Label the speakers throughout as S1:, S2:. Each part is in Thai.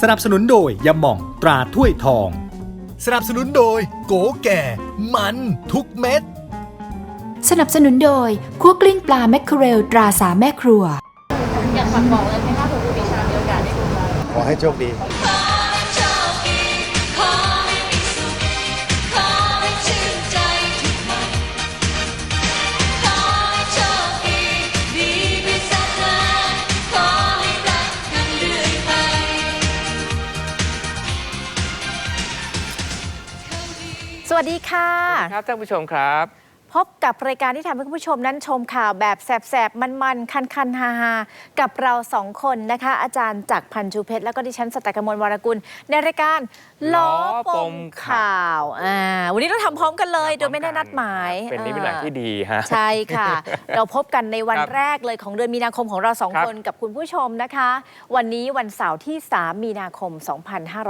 S1: สนับสนุนโดยยาหม่องตราถ้วยทอง สนับสนุนโดย โกแก่ มันทุกเม็ด
S2: สนับสนุนโดยคั่วกลิ้งปลาแมคเคอเรลตราสามแม่ครัว
S3: อยากฝากบอกเลยไหมคะเผื่อครูปีชามีโอกาสได้ดูบ้าง
S4: ขอให้โชคดี
S3: วัสดีค่ะ
S5: ครับท่านผู้ชมครับ
S3: พบกับรายการที่ทำให้คุณผู้ชมนั้นชมข่าวแบบแสบๆ มันๆ คันๆ ฮาๆ กับเราสองคนนะคะ อาจารย์จากรพันธ์ชูเพชร แล้วก็ดิฉันสแตกกมลวรกุล ในรายการล้อปมข่าวอ่าวันนี้เราทำพร้อมกันเลย โดยไม่ได้นัดหมาย
S5: เป็นนิมิตหมายที่ดีฮะ
S3: ใช่ค่ะ เราพบกันในวัน
S5: ครับ
S3: แรกเลยของเดือนมีนาคมของเราสอง
S5: ครับ
S3: คนกับคุณผู้ชมนะคะ วันนี้วันเสาร์ที่ 3 มีนาคม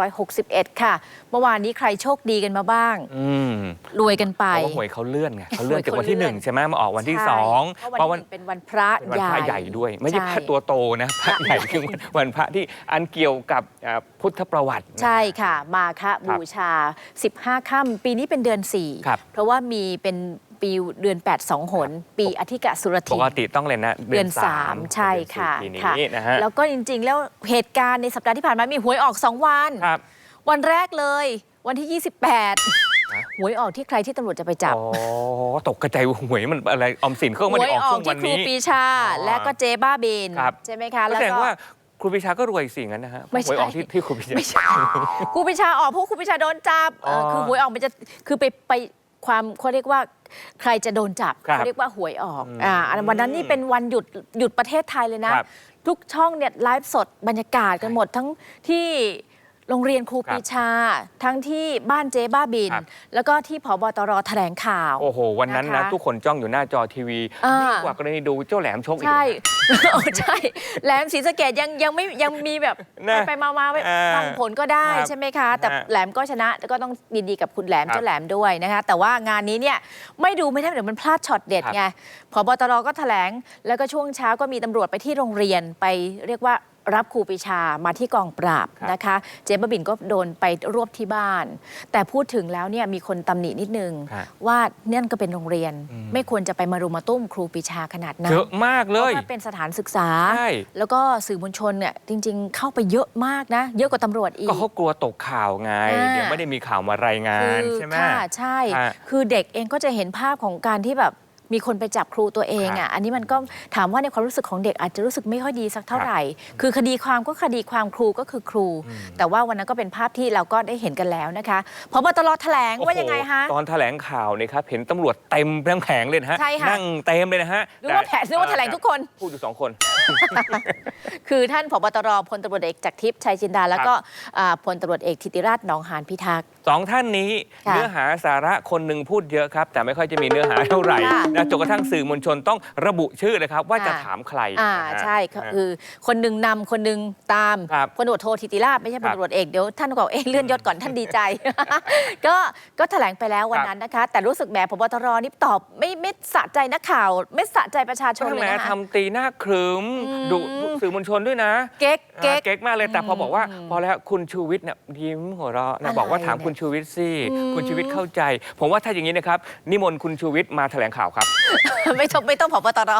S3: 2561 ค่ะ เมื่อวานนี้ใครโชคดีกันมาบ้าง
S5: อืม
S3: รวยกันไป
S5: เพราะว่าหวยเขาเลื่อนไงเขาเลื่อนจากวันที่
S3: หวยเขาเลื่อน
S5: หนึ่งใช่ไหมมาออกวันที่
S3: ใช่
S5: สอง
S3: เพราะวันที่หนึ่งเป็นวันพระ
S5: เป็นวัน
S3: ใหญ่
S5: พระใหญ่ด้วย ไม่ใช่
S3: ใช่
S5: พระตัวโตนะพระใหญ่คือวันพระที่อันเกี่ยวกับอ่าพุทธประวัตินะ
S3: ใช่ค่ะ มาคะบูชา 15ค่ำปีนี้เป็นเดือน
S5: ครับ
S3: 4เพราะว่ามีเป็นปีเดือน 8 2 หน ปีอธิกะสุร
S5: ป
S3: ทิน
S5: กติต้องเลยนะ
S3: เดือน 3 ใช่ค่ะ
S5: เดือนสี่ปี
S3: ค่ะ
S5: นี้นะฮะ
S3: แล้วก็จริง ๆ แล้วเหตุการณ์ในสัปดาห์ที่ผ่านมามีหวยออก 2 วัน
S5: ครับ
S3: วันแรกเลย วันที่
S5: ฮะ
S3: 28 หวยออกที่ใครที่ตำรวจจะไปจับ
S5: อ๋อ ตกกระจายหวยมันอะไรออมสินเขา
S3: ห
S5: ไม่
S3: ว
S5: ได้
S3: ย
S5: ออก
S3: ออ
S5: ช่
S3: ก
S5: วงวั
S3: ที่
S5: น
S3: ครู
S5: นี้
S3: ปีชา
S5: อ๋อ
S3: และก็เจ๊บ้าบิน
S5: ครับ
S3: ใช่ไหมคะ
S5: ก็
S3: แล้ว
S5: แสดง
S3: ก็
S5: ว่าครูปีชาก็รวยสิ่งนั้นนะฮะ
S3: ไม่ใช่
S5: หวยออกที่ที่ครูปีชา
S3: ไม่ใช่ครูปีชาออกเพราะครูปีชาโดนจับเออ
S5: อ๋อ
S3: คือหวยออกมันจะคือไปไปความเขาเรียกว่าใครจะโดนจับ
S5: ครับ
S3: เขาเรียกว่าหวยออก
S5: อืม
S3: อ่าอันวันนั้นนี่เป็นวันหยุดหยุดประเทศไทยเลยนะ
S5: ครับ
S3: ทุกช่องเนี่ยไลฟ์สดบรรยากาศกันหมดทั้งที่ โรงเรียนครู
S5: ครับ
S3: ปีชา ทั้งที่บ้านเจ๊บ้าบิน
S5: ครับ
S3: แล้วก็ที่ผบตรแถลงข่าว
S5: โอ้โห วันนั้น
S3: นะ
S5: นะคะทุกคนจ้องอยู่หน้าจอทีวี
S3: อ่า
S5: ยิ่งกว่ากรณีดูเจ้าแหลมชกอีก
S3: ใช่
S5: นะ
S3: โอ้ใช่ แหลมศรีสะเกดยังยังไม่ยังมีแบบ
S5: นะ
S3: ไปๆมาๆไป
S5: อ่า
S3: ฟังผลก็ได้
S5: ครับ
S3: ใช่ไหมคะ แต่
S5: ฮะ
S3: แหลมก็ชนะแล้วก็ต้องยินดีกับคุณแหลม
S5: ครับ
S3: เจ้าแหลมด้วยนะคะ แต่ว่างานนี้เนี่ยไม่ดูไม่ได้เดี๋ยวมันพลาดช็อตเด็ด
S5: ครับ
S3: ไงพบตรก็แถลง แล้วก็ช่วงเช้าก็มีตำรวจไปที่โรงเรียนไปเรียกว่า รับครูปรีชามาที่กองปราบ
S5: ครับ
S3: นะคะ เจ๊บ้าบินก็โดนไปรวบที่บ้าน แต่พูดถึงแล้วเนี่ยมีคนตำหนินิดนึง
S5: ฮะ
S3: ว่าเนี่ยก็เป็นโรงเรียน
S5: อืม
S3: ไม่ควรจะไปมารุมมาตุ้มครูปรีชาขนาดนั้น
S5: เยอะมากเลย
S3: พราะว่าเป็นสถานศึกษา
S5: ใช่
S3: แล้วก็สื่อมวลชนเนี่ยจริง ๆ เข้าไปเยอะมากนะ เยอะกว่าตำรวจอีก
S5: ก็เขากลัวตกข่าวไง
S3: อ่า
S5: เดี๋ยวไม่ได้มีข่าวมารายงา
S3: คื
S5: นใช่ไหม
S3: ค่ะใช่
S5: ฮะ
S3: คือเด็กเองก็จะเห็นภาพของการที่แบบ มีคนไปจับครูตัวเอง
S5: ครั
S3: อะ
S5: บ
S3: อันนี้มันก็ถามว่าในความรู้สึกของเด็กอาจจะรู้สึกไม่ค่อยดีสักเท่าไหร่ คือคดีความก็คดีความครูก็คือครู
S5: อืม
S3: แต่ว่าวันนั้นก็เป็นภาพที่เราก็ได้เห็นกันแล้วนะคะพบตรแถลงว่ายังไงคะ
S5: โอ้โหตอนแถลงข่าวเนี่ยครับเห็นตำรวจเต็มทั้งแผงเลยนะฮะ
S3: ใช่ค่ะ
S5: นั่งเต็มเลยนะฮะ
S3: หรือว่าแผนหรือว่าแถลงทุกคน
S5: พูดอยู่สองคน
S3: คือท่านผบตรพลตำรวจเอกจากทิพย์ชัยจินดา แล้วก็อ่าพลตำรวจเอกธิติราชหนองหานพิทักษ์
S5: สองท่านนี้
S3: ค่ะ
S5: เนื้อหาสาระคนหนึ่งพูดเยอะครับ แต่ไม่ค่อยจะมีเนื้อหาเท่าไหร่
S3: ค่ะ
S5: นะจนกระทั่งสื่อมวลชนต้องระบุชื่อเลยครับ ว่าจะ
S3: อ่า
S5: ถามใคร
S3: อ่า
S5: นะฮะ
S3: ใช่ค่ะคือคนหนึ่งนำคนหนึ่งตาม
S5: ครับ
S3: พลตำรวจโทธิติราชไม่ใช่พ
S5: ครั
S3: ล
S5: บ
S3: ตำรวจเอกเดี๋ยวท่านก็บอกเอ๊ะเลื่อนยศก่อนท่านดีใจ ก็ก็แถลงไปแล้ววัน
S5: ครับ
S3: นั้นนะคะ แต่รู้สึกแหมพบตรนี่ตอบไม่ไม่สะใจนักข่าว ไม่สะใจประชาชน
S5: ทำ
S3: เล
S5: ไม
S3: ยนะคะ
S5: ทำตีหน้าครึม
S3: อืม
S5: ดุสื่อมวลชนด้วยนะ
S3: เก๊ก
S5: อ่า
S3: เก๊ก
S5: เก๊กมากเลยแต่พอบอกว่า
S3: อืม
S5: พอแล้วคุณชูวิทย์เนี่ยยิ้มหัวเราะ
S3: อะไร
S5: นะบอกว่าถาม
S3: เนี่ย
S5: คุณชูวิทย์สิ
S3: อืม
S5: คุณชูวิทย์เข้าใจ ผมว่าถ้าอย่างนี้นะครับ นิมนต์คุณชูวิทย์มาแถลงข่าวครับ
S3: ไม่ต้องไม่ต้องพบตร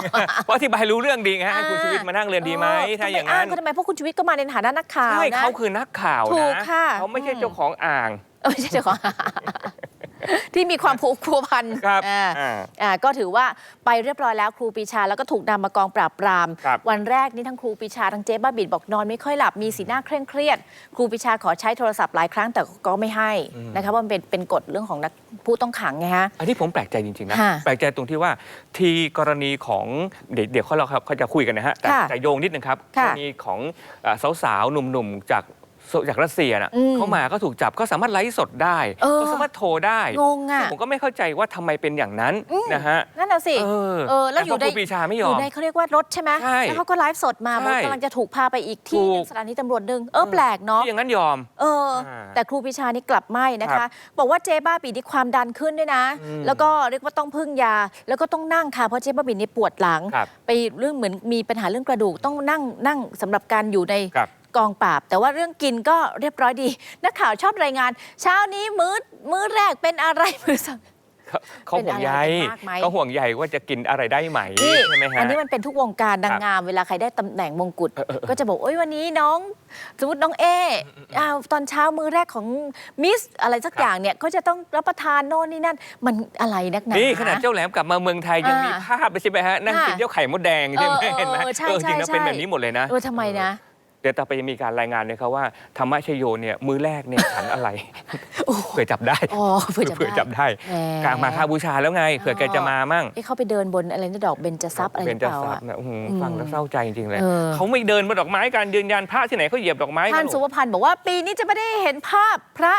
S5: เพราะอธิบายรู้เรื่องดีไงให้คุณชูวิทย์มานั่งเรียนดีไหมถ้าอย่างนั้น
S3: ก็ทำไมเพราะคุณชูวิทย์ก็มาในฐานะนักข่าว
S5: ใช่
S3: นะ
S5: เขาคือนักข่าว
S3: ถู
S5: นะ
S3: กค่ะ
S5: เขาไม่ใช่
S3: อืม
S5: เจ้าของอ่าง
S3: เออไม่ใช่เจ้าของ ที่มีความผูกพัวพัน
S5: ครับ
S3: อ่า
S5: อ่า
S3: อ่าก็ถือว่าไปเรียบร้อยแล้วครูปีชาแล้วก็ถูกนำมากองปราบปราม
S5: ครับ
S3: วันแรกนี่ทั้งครูปีชาทั้งเจ๊บ้าบินบอกนอนไม่ค่อยหลับมีสีหน้าเคร่งเครียด ครูปีชาขอใช้โทรศัพท์หลายครั้งแต่ก็ไม่ให้นะคะว่ามันเป็นเป็นกฎเรื่องของนักผู้ต้องขังไงฮะ
S5: อันนี้ผมแปลกใจจริง ๆ นะ
S3: ค่ะ
S5: แปลกใจตรงที่ว่าทีกรณีของเดี๋ยวเดี๋ยวเขาเราครับเขาจะคุยกันนะฮะแต่
S3: ค่ะ
S5: แต่โยงนิดนึงครับก
S3: ค่ะ
S5: รณีของเอ่อสาวๆ หนุ่มๆ จาก จากรัสเซียน่ะ
S3: อืม
S5: เขามาก็ถูกจับก็สามารถไลฟ์สดได้
S3: เออ
S5: ก็สามารถโทรได้
S3: งงอะ
S5: ซึ่ผมก็ไม่เข้าใจว่าทำไมเป็นอย่างนั้น
S3: อืม
S5: นะฮะ
S3: นั่นน่ะสิ
S5: เออ
S3: เออแล้วอยู่
S5: ต่พ
S3: ใน
S5: ครูปรีชาไม่ย
S3: อ
S5: อม
S3: ยู่ในเขาเรียกว่ารถใช่ไหม
S5: ใช่
S3: แล้วเขาก็ไลฟ์สดมา
S5: ใช่
S3: บอกกำลังจะถูกพาไปอีกที่หนึ่ง
S5: ถูก
S3: สถานีตำรวจหนึ่งเออแปลกเนาะ
S5: ที่อย่างนั้นยอม
S3: เออ
S5: อ่า
S3: แต่ครูปีชานี่กลับไม่นะ
S5: ครั
S3: คะ
S5: บ
S3: บอกว่าเจ๊บ้าบินนี่ความดันขึ้นด้วยนะ
S5: อืม
S3: แล้วก็เรียกว่าต้องพึ่งยา แล้วก็ต้องนั่งค่ะเพราะเจ๊บ้าบินนี่ปวดหลัง
S5: ครับ
S3: ไปเรื่องเหมือนมีปัญหาเรื่องกระดูกต้องนั่งนั่งสำหรับการอยู่ใน
S5: ครับ
S3: กองปราบ แต่ว่าเรื่องกินก็เรียบร้อยดี นักข่าวชอบรายงาน เช้านี้มื้อมื้อแรกเป็นอะไรมื้อสอง
S5: เขาเขาห่วงใย
S3: เป็นอะไรกันมากไหม
S5: เขาห่วงใยว่าจะกินอะไรได้ไหม
S3: นี่
S5: ใช่ไหมฮะ
S3: อันนี้มันเป็นทุกวงการนางงาม เวลาใครได้ตำแหน่งมงกุฎก็จะบอกโอ้ยวันนี้น้อง สมมติน้องเออ้าวตอนเช้ามื้อแรกของมิสอะไรสักอย่างเนี่ยก็จะต้องรับประทานโน่นนี่นั่นมันอะไรนักหนา
S5: นี่ขนาดเจ้าแหลมกลับมาเมืองไทยยัง
S3: อ่ามี
S5: มีภาพเลยใช่ไหมฮะนั่งกิน
S3: ค่ะ
S5: เจ้าไข่มดแดงใช่ไหม
S3: เออเออ
S5: เห็นไหม
S3: เออใช่
S5: เออจริงๆแล้ว
S3: ใช่
S5: เป็นแบบนี้หมดเลยนะ
S3: เออทำไมนะ
S5: เดี๋ยวต่อไปจะมีการรายงานเลยครับว่าธรรมชโยเนี่ยมื้อแรกเนี่ยฉันอะไรเผื่อจับได้
S3: อ๋อเผื่อจับ
S5: เผื่อ
S3: ได้
S5: จับได้
S3: แหม
S5: กลางมาคาบูชาแล้วไงเผื่อแกจะมามั่ง
S3: เอ้เขาไปเดินบนอะไรนะดอกเบญจทรัพย์อะไรห
S5: เป็
S3: รื
S5: น
S3: อ
S5: จะ
S3: เปล่า
S5: สั
S3: อะ
S5: บนะอื้อหือ
S3: อืม
S5: ฟังแล้วเศร้าใจจริงๆเลย
S3: เออ
S5: เขาไม่เดินบนดอกไม้การยืนยันพระที่ไหนเขาเหยียบดอกไม้
S3: ท่าน
S5: กั
S3: สุวพันธ์บอกว่าปีนี้จะไม่ได้เห็นภาพพระ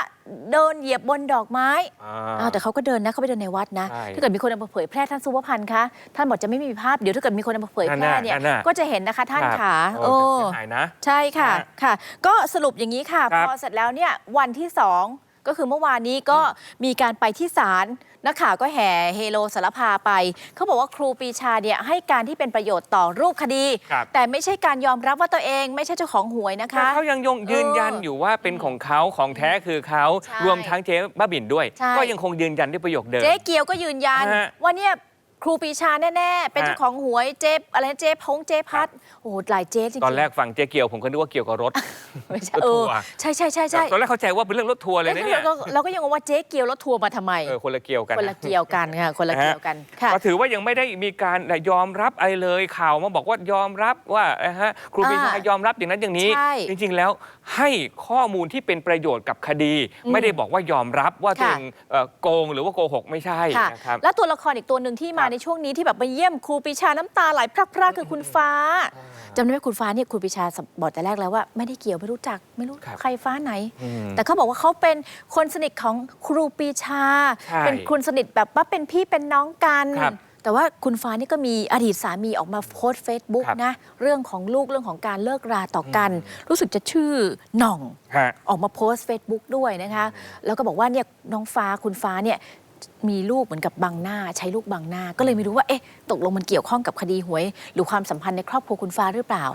S3: เดินเหยียบบนดอกไม้
S5: อ่า
S3: อ้าว แต่เขาก็เดินนะเขาไปเดินในวัดนะ
S5: ใช่
S3: ถ้าเกิดมีคนเอามาเผยแพร่ท่านสุวพันธ์คะท่านบอกจะไม่มีภาพเดี๋ยวถ้าเกิดมีคนเอามาเผยแพร่เนี่ย
S5: นั่นน่ะ
S3: ก็จะเห็นนะคะท่าน
S5: ครับ
S3: ขา
S5: โอ้
S3: โอ้
S5: เสียหายนะ
S3: ใช่ค่ะ
S5: นะ
S3: ค่ะ ก็สรุปอย่างนี้ค่ะ
S5: ครับ
S3: พอเสร็จแล้วเนี่ยวันที่สอง ก็คือเมื่อวานนี้ก็มีการไปที่ศาลนักข่าวก็แห่เฮโลสารพาไป เขาบอกว่าครูปรีชาเนี่ยให้การที่เป็นประโยชน์ต่อรูปคดี
S5: ครับ
S3: แต่ไม่ใช่การยอมรับว่าตัวเอง ไม่ใช่เจ้าของหวยนะ
S5: แต่
S3: คะ
S5: เขายังยงยืนยันอยู่ว่าเป็นของเขาของแท้คือเขา
S3: ใช่
S5: รวมทั้งเจ๊บ้าบินด้วย
S3: ใช่
S5: ก็ยังคงยืนยันด้วยประโยคเดิม
S3: เจ๊เกียวก็ยืนยัน
S5: ฮะ
S3: ว่าเนี่ย ครูปรีชาแน่ๆ เป็น
S5: ฮะ
S3: เจ้าของหวยเจ๊อะไรนะเจ๊พงเจ๊พัดโอ้โหหลายเจ๊จริงๆ
S5: ตอนแรกฟังเจ๊เกียวผมก็นึกว่าเกี่ยวกับรถ
S3: ไม่ใช่
S5: รถ
S3: เอ
S5: ทั
S3: อ
S5: วร์
S3: ใช่ใช่ใช่ใช่
S5: ตอนแรกเข้าใจว่าเป็นเรื่องรถทัวร์เลยนะเนี่ย
S3: เราก็เราก็ยังงงว่าเจ๊เกียวรถทัวร์มาทำไม
S5: เออคนละเกี่ยวกัน
S3: คนละเกี่ยวกันค่ะคนละเกี่ยวกันค่ะ
S5: ก็ถือว่ายังไม่ได้มีการยอมรับอะไรเลยข่าวมาบอกว่ายอมรับว่าเอ่อฮะครูปรีชา
S3: อ่าย
S5: อมรับอย่างนั้นอย่างนี้
S3: ใช่
S5: จริง ๆ แล้วให้ข้อมูลที่เป็นประโยชน์กับคดี
S3: อืม
S5: ไม่ได้บอกว่ายอมรับว่าตัว
S3: ค่ะ
S5: เองเอ่อโกงหรือว่าโกหกไม่ใช่
S3: ค่ะ
S5: นะครับ
S3: แล้วตัวละครอีกตัวหนึ่งที่มา
S5: ครับ
S3: ในช่วงนี้ที่แบบมาเยี่ยมครูปรีชาน้ำตาไหลพรากๆคือคุณฟ้าจำได้ไหมคุณฟ้าเนี่ยครูปรีชาบอกแต่แรกแล้วว่าไม่ได้เกี่ยวไม่รู้จักไม่รู้
S5: ครับ
S3: ใครฟ้าไหน
S5: อืม
S3: แต่เขาบอกว่าเขาเป็นคนสนิทของครูปรีชา
S5: ใช่
S3: เป็นคนสนิทแบบว่าเป็นพี่เป็นน้องกัน
S5: ครับ
S3: แต่ว่าคุณฟ้านี่ก็มีอดีตสามีออกมาโพสต์เฟซบุ๊ก
S5: ครับ
S3: นะ เรื่องของลูกเรื่องของการเลิกราต่อกัน รู้สึกจะชื่อหน่อง
S5: ฮะ
S3: ออกมาโพสต์เฟซบุ๊กด้วยนะคะ แล้วก็บอกว่าเนี่ยน้องฟ้าคุณฟ้าเนี่ย มีลูกเหมือนกับบังหน้า ใช้ลูกบังหน้า ก็เลยไม่รู้ว่าเอ๊ะตกลงมันเกี่ยวข้องกับคดีหวย หรือความสัมพันธ์ในครอบครัวคุณฟ้าหรือเปล่า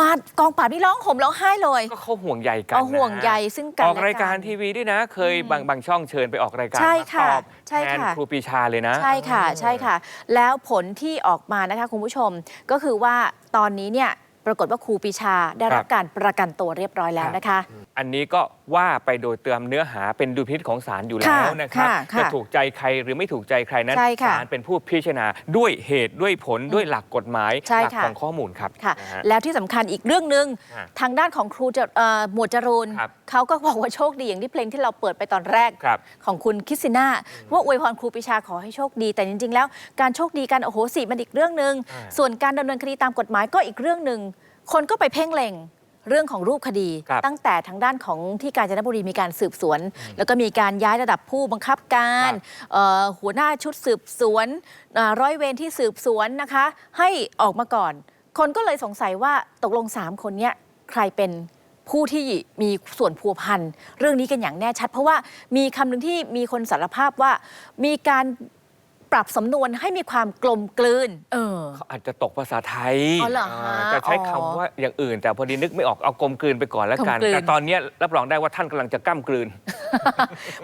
S3: มากองปราบนี่ร้องห่มร้องไห้เลย
S5: ก็เขาห่วงใยกัน
S3: เอาห่วงใย
S5: นะ
S3: ซึ่งกัน
S5: ออก
S3: และ
S5: รายการทีวีด้วยนะ เคยบางบางช่องเชิญไปออกรายการ
S3: ใช่
S5: มา
S3: ค่ะ
S5: ตอบ
S3: ใช่
S5: แทน
S3: ค่ะ
S5: ครูปรีชาเลยนะ
S3: ใช่ค่ะใช่ค่ะ แล้วผลที่ออกมานะคะคุณผู้ชมก็คือว่าตอนนี้เนี่ยปรากฏว่าครูปรีชาได้รับ
S5: ครับ
S3: การประกันตัวเรียบร้อยแล้วนะคะ
S5: อั นนี้ก็ว่าไปโดยเติมเนื้อหาเป็นดุลพินิจของศาลอยู่แล้วนะครับ
S3: ค่ะค่ะ
S5: จะถูกใจใครหรือไม่ถูกใจใครนั้น
S3: ใช่ค่ะ
S5: ศาลเป็นผู้พิจารณาด้วยเหตุด้วยผลด้วยหลักกฎหมาย
S3: ใช่
S5: หลั
S3: ค่ะ
S5: ของข้อมูลครับ
S3: ค่ะ
S5: นะฮะ
S3: แล้วที่สำคัญอีกเรื่องหนึ่ง
S5: ฮะ
S3: ทางด้านของครูจะเอ่อหมวดจรูน
S5: ครับ
S3: เขาก็บอกว่าโชคดีอย่างที่เพลงที่เราเปิดไปตอนแรก
S5: ครับ
S3: ของคุณคริสติน่าว่าอวยพรครูปรีชาขอให้โชคดี แต่จริง ๆ แล้วการโชคดีการโอ้โหสิมันอีกเรื่องหนึ่ง
S5: อ่า
S3: ส่วนการดำเนินคดีตามกฎหมายก็อีกเรื่องหนึ่งคนก็ไปเพ่งเล็ง เรื่องของรูปคดี
S5: ครับ
S3: ตั้งแต่ทางด้านของที่กาญจนบุรีมีการสืบสวน แล้วก็มีการย้ายระดับผู้บังคับการ
S5: ครับ
S3: เอ่อหัวหน้าชุดสืบสวนอ่าร้อยเวรที่สืบสวนนะคะ ให้ออกมาก่อน คนก็เลยสงสัยว่าตกลง 3 คนเนี้ยใครเป็นผู้ที่มีส่วนพัวพันเรื่องนี้กันอย่างแน่ชัด เพราะว่ามีคำหนึ่งที่มีคนสารภาพว่ามีการ ปรับสำนวนให้มีความกลมกลืน เออ
S5: เขาอาจจะตกภาษาไทย
S3: อ๋อเหรอฮะ
S5: จะใช้
S3: อ๋อ
S5: คำว่าอย่างอื่น แต่พอดีนึกไม่ออกเอากลมกลืนไปก่อนแล้วกัน
S3: กลมกลืน
S5: แต่ตอนเนี้ยรับรองได้ว่าท่านกำลังจะก้ามกลืน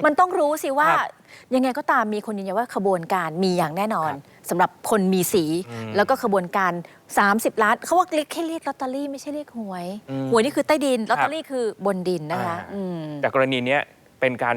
S3: มันต้องรู้สิว่า
S5: ครับ
S3: ยังไงก็ตามมีคนยืนยันว่าขบวนการมีอย่างแน่นอน
S5: ครับ
S3: สำหรับคนมีสี
S5: อืม
S3: แล้วก็ขบวนการ 30 ล้านเขาว่าเรียกแค่เรียกลอตเตอรี่ไม่ใช่เรียกหวย
S5: อืม
S3: หวยนี่คือใต้ดินลอตเตอรี่คือบนดินนะคะ
S5: อ่า
S3: อืม
S5: แต่กรณีเนี้ยเป็นการ